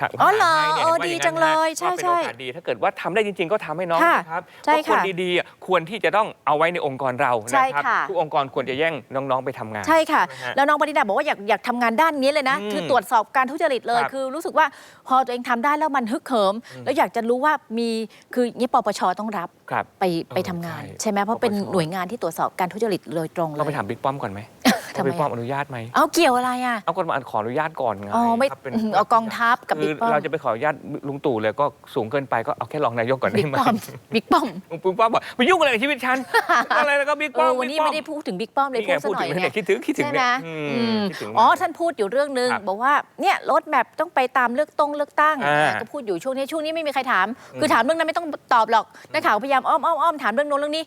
S5: ทาง
S3: อ๋อเหรอ
S5: ให้นี่ย
S3: เออ
S5: ห็นว่า
S3: ดี
S5: ย่า
S3: จังเลย
S5: นะ
S3: ใช่
S5: ว่าเป็น
S3: ใช่
S5: โอกาสดี ถ้าเกิดว่าทำได้จริง ๆ ก็ทำให้น้อง
S3: ค่ะ
S5: นะครับ
S3: ใช่
S5: เพราะคน
S3: ค่ะ
S5: ดีๆอะควรที่จะต้องเอาไว้ในองค์กรเรา
S3: ใช่
S5: นะครับ
S3: ค่ะ
S5: ทุกองค์กรควรจะแย่งน้องๆไปทำงาน
S3: ใช่ค่ะ
S5: นะฮะ
S3: แล้วน้องปณิดาบอกว่าอยากอยากทำงานด้านนี้เลยนะ
S5: อืม
S3: คือตรวจสอบการทุจริตเลย
S5: ครับ
S3: คือรู้สึกว่าพอตัวเองทำได้แล้วมันฮึกเหิม แล้วอยากจะรู้ว่ามีคือนี่ปปชต้องรับ
S5: ครับ
S3: ไปไป
S5: เออ
S3: ทำงาน
S5: ใช่
S3: ใช่ไหมเพราะเป็น
S5: ปปช
S3: หน่วยงานที่ตรวจสอบการทุจริตโดยตรงเล
S5: เราไป
S3: ย
S5: ถามบิ๊กป้อมก่อนไหม
S3: ทำไม
S5: ว่าบิ๊กป้อม
S3: อะ
S5: อนุญาตไหม
S3: เอาเกี่ยวอะไรอะ
S5: เอากฎหมายขออนุญาตก่อนไง
S3: อ๋อไม่
S5: ครับเป็น
S3: อืมเอากองทัพกับ
S5: คื
S3: บิ๊
S5: อก
S3: ป้อม
S5: เราจะไปขออนุญาตลุงตู่เลยก็สูงเกินไปก็เอาแค่รองนายกก่อนได้
S3: บิ๊ก
S5: ไหม
S3: ป้อมบิ๊กป้อม
S5: ลุงป้อมบอกไปยุ่งอะไรกับชีวิตฉัน อะไรแล้วก็บิ๊ก
S3: เอ
S5: ป้อ
S3: อ
S5: ม
S3: วันนี้
S5: บิ๊กป้อ
S3: ไม่ได้พูดถึงบิ๊กป้อมเลย
S5: นี่
S3: พู
S5: ไง
S3: ดซะ
S5: พูด
S3: หน่
S5: ถึ
S3: อย
S5: ง
S3: ไง
S5: เนี่ยคิดถึงคิดถึง
S3: ใช่ไหม
S5: เนี่ยอืม
S3: อืม
S5: คิดถึง
S3: อ๋อท่านพูดอยู่เรื่องหนึ่ง
S5: ครับ
S3: บอกว่าเนี่ยรถแมพต้องไปตามเลือกตรงเลือกตั้ง
S5: อ่า
S3: อะก็พูดอยู่ช่วงนี้ช่วงนี้ไม่มีใครถาม คือถามเรื่องนั้นไม่ต้องตอบหรอกนักข่าวพยายามอ้อมอ้อมอ้อมถามเรื่องโน้นเรื่องนี้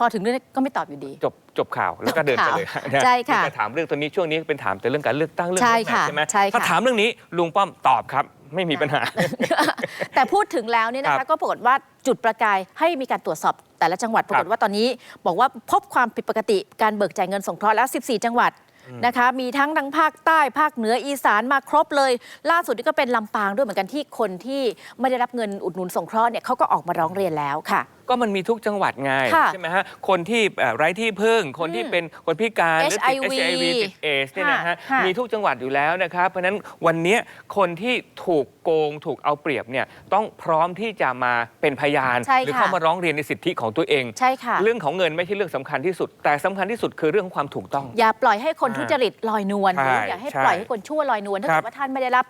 S3: พอถึงเรื่องนี้ก็ไม่ตอบอยู่ดี
S5: จบจบข่าวแล้วก็เดินไปเลย
S3: จบข่าว
S5: นะ
S3: ใช่ค่ะ
S5: นี่ก็ถามเรื่องตัวนี้ช่วงนี้เป็นถามแต่เรื่องการเลือกตั้งเรื่อง
S3: ใช่
S5: รถแมพ
S3: ค่ะ
S5: ใช่ไหม
S3: ใช่ค่ะ
S5: ถ้าถามเรื่องนี้ลุงป้อมตอบครับไม่มีปัญหา
S3: แต่พูดถึงแล้วเนี่ยนะ
S5: ครั
S3: คะ
S5: บ
S3: ก็ปรากฏว่าจุดประกายให้มีการตรวจสอบแต่ละจังหวัดปรากฏว่าตอนนี้ บอกว่าพบความผิดปกติการเบิกจ่ายเงินสงเคราะห์แล้ว 14 จังหวัดนะคะมีทั้งทางภาคใต้ภาคเหนืออีสานมาครบเลย ล่าสุดนี่ก็เป็นลำปางด้วยเหมือนกันที่คนที่ไม่ได้รับเงินอุดหนุนสงเคราะห์เนี่ยเขาก็ออกมาร้องเรียนแล้วค่ะ
S5: ก็มันมีทุกจังหวัดไง
S3: ค่ะ
S5: ใช่ไหมฮะคนที่เอ่อไร้ที่พึ่ง คนที่เป็นคนพิการหรือติด
S3: HIV
S5: HIV ติดเอสเนี่ยนะฮะ
S3: ค่ะ
S5: มีทุกจังหวัดอยู่แล้วนะครับ เพราะฉะนั้นวันเนี้ยคนที่ถูกโกงถูกเอาเปรียบเนี่ยต้องพร้อมที่จะมาเป็นพยาน
S3: ใช่
S5: หรื
S3: ค่ะ
S5: เข้ามาร้องเรียนในสิทธิของตัวเอง
S3: ใช่ค่ะ
S5: เรื่องของเงินไม่ใช่เรื่องสำคัญที่สุด แต่สำคัญที่สุดคือเรื่องของความถูกต้อง
S3: อย่าปล่อยให้คน
S5: อ่า
S3: ทุจริตลอยนวลห
S5: ใช่
S3: รืออย่าให้
S5: ใช่
S3: ปล่อยให้คนชั่วลอยนวลถ้า
S5: ครั
S3: เกิ
S5: บ
S3: ดว่าท่านไม่ได้รับ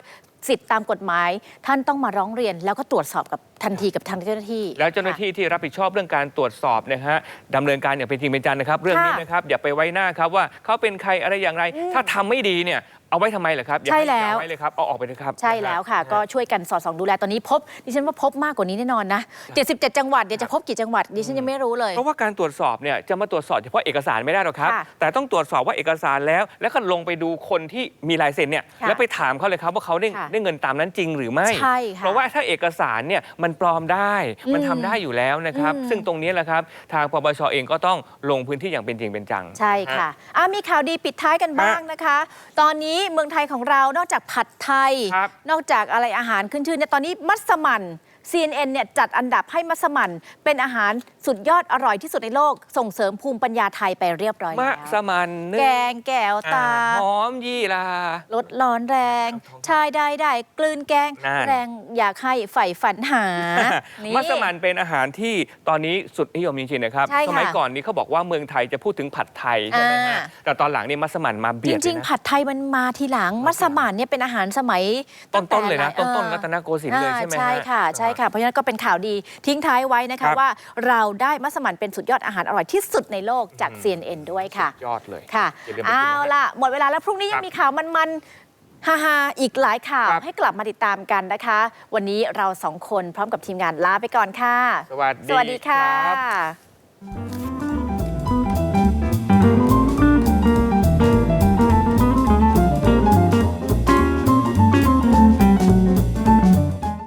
S3: สิทธิ์ตามกฎหมาย ท่านต้องมาร้องเรียน แล้วก็ตรวจสอบกับทันทีกับทางเจ้าหน้าที่
S5: แล้วเจ้าหน้าที่ที่รับผิดชอบเรื่องการตรวจสอบนะฮะดำเนินการอย่างเป็นจริงเป็นจังนะครับ เรื่องนี้นะครับอย่าไปไว้หน้าครับว่าเขาเป็นใครอะไรอย่างไร ถ้าทำไม่ดีเนี่ย เอาไว้ทำไมเหรอครับอย่า
S3: ใช่
S5: ห้
S3: แล้ว
S5: เอาไว้เลยครับเอาออกไปเลยครับ
S3: ใช่แล้วค่ะ ก็ช่วยกันสอดส่องดูแลตอนนี้พบดิฉันว่าพบมากกว่านี้แน่นอนนะ 77 จังหวัดเดี๋ยวจะพบกี่จังหวัดดิฉันยังไม่รู้เลย
S5: เพราะว่าการตรวจสอบเนี่ยจะมาตรวจสอบเฉพาะเอกสารไม่ได้หรอกครับ
S3: ค่ะ
S5: แต่ต้องตรวจสอบว่าเอกสารแล้ว แล้วก็ลงไปดูคนที่มีลายเซ็นเนี่ย
S3: ค่ะ
S5: แล้วไปถามเขาเลยครับว่าเขาได้
S3: ค่ะ
S5: ได้เงินตามนั้นจริงหรือไม่
S3: ใช่ค่ะ
S5: เพราะว่าถ้าเอกสารเนี่ยมันปลอมได้ มัน
S3: อืม
S5: ทำได้อยู่แล้วนะครับ
S3: อืม
S5: ซึ่งตรงนี้แหละครับทางปปชเองก็ต้องลงพื้นที่อย่างเป็นจริงเป็นจัง
S3: ใช่ค่ะอะมีข่าวดีปิดท้ายกันบ้างนะคะ ตอนนี้เมืองไทยของเรานอกจากผัดไทย
S5: ครับ
S3: นอกจากอะไรอาหารขึ้นชื่อเนี่ยตอนนี้มัสมั่น CNN เนี่ยจัดอันดับให้มัสมั่น เป็นอาหารสุดยอดอร่อยที่สุดในโลก ส่งเสริมภูมิปัญญาไทยไปเรียบร้อย
S5: มะ
S3: แล้ว
S5: สมันนึ่
S3: แกงแก้วตา
S5: อ่หอมยี่ลา
S3: ลดร้อนแรง ชายได้ได้กลืนแกง
S5: นั่น
S3: แรงอยากให้ใฝ่ฝันหา นี่
S5: มัสมั่นเป็นอาหารที่ตอนนี้สุดนิยมจริงๆนะครับ
S3: ใช่ค่ะ
S5: สมัยก่อนนี้เขาบอกว่าเมืองไทยจะพูดถึงผัดไทยใช่ไหมฮะ
S3: อ่า
S5: แต่ตอนหลังนี่มัสมั่นมา
S3: จ
S5: เบียดเลย
S3: ริง
S5: นะ
S3: ๆผัดไทยมันมาทีหลังมัสมั่นเนี่ยเป็นอาหารสมัย
S5: ต้นๆเลยนะ
S3: ตั้งแต่
S5: ต้นๆ
S3: เออ
S5: รัตนโกสินทร์เลยใช่ไหมฮะ
S3: ใช่ค่ะ ใช่ค่ะ เพราะฉะนั้นก็เป็นข่าวดีทิ้งท้ายไว้นะ
S5: ครั
S3: คะ
S5: บ
S3: ว่าเราได้มัสมั่นเป็นสุดยอดอาหารอร่อยที่สุดในโลกจาก CNN ด้วยค่ะ
S5: ยอดเลย
S3: ค่ะ
S5: อย่าลืมไปกิน
S3: เอา
S5: นะฮะ
S3: ล่ะ หมดเวลาแล้วพรุ่งนี้
S5: ครั
S3: ยั
S5: บ
S3: งมีข่าวมันๆฮาๆอีกหลายข่าว
S5: ครับ
S3: ให้กลับมาติดตามกันนะคะ วันนี้เราสองคนพร้อมกับทีมงานลาไปก่อนค่ะ
S5: สวัสดี
S3: สวัสดีค่ะ
S5: รับ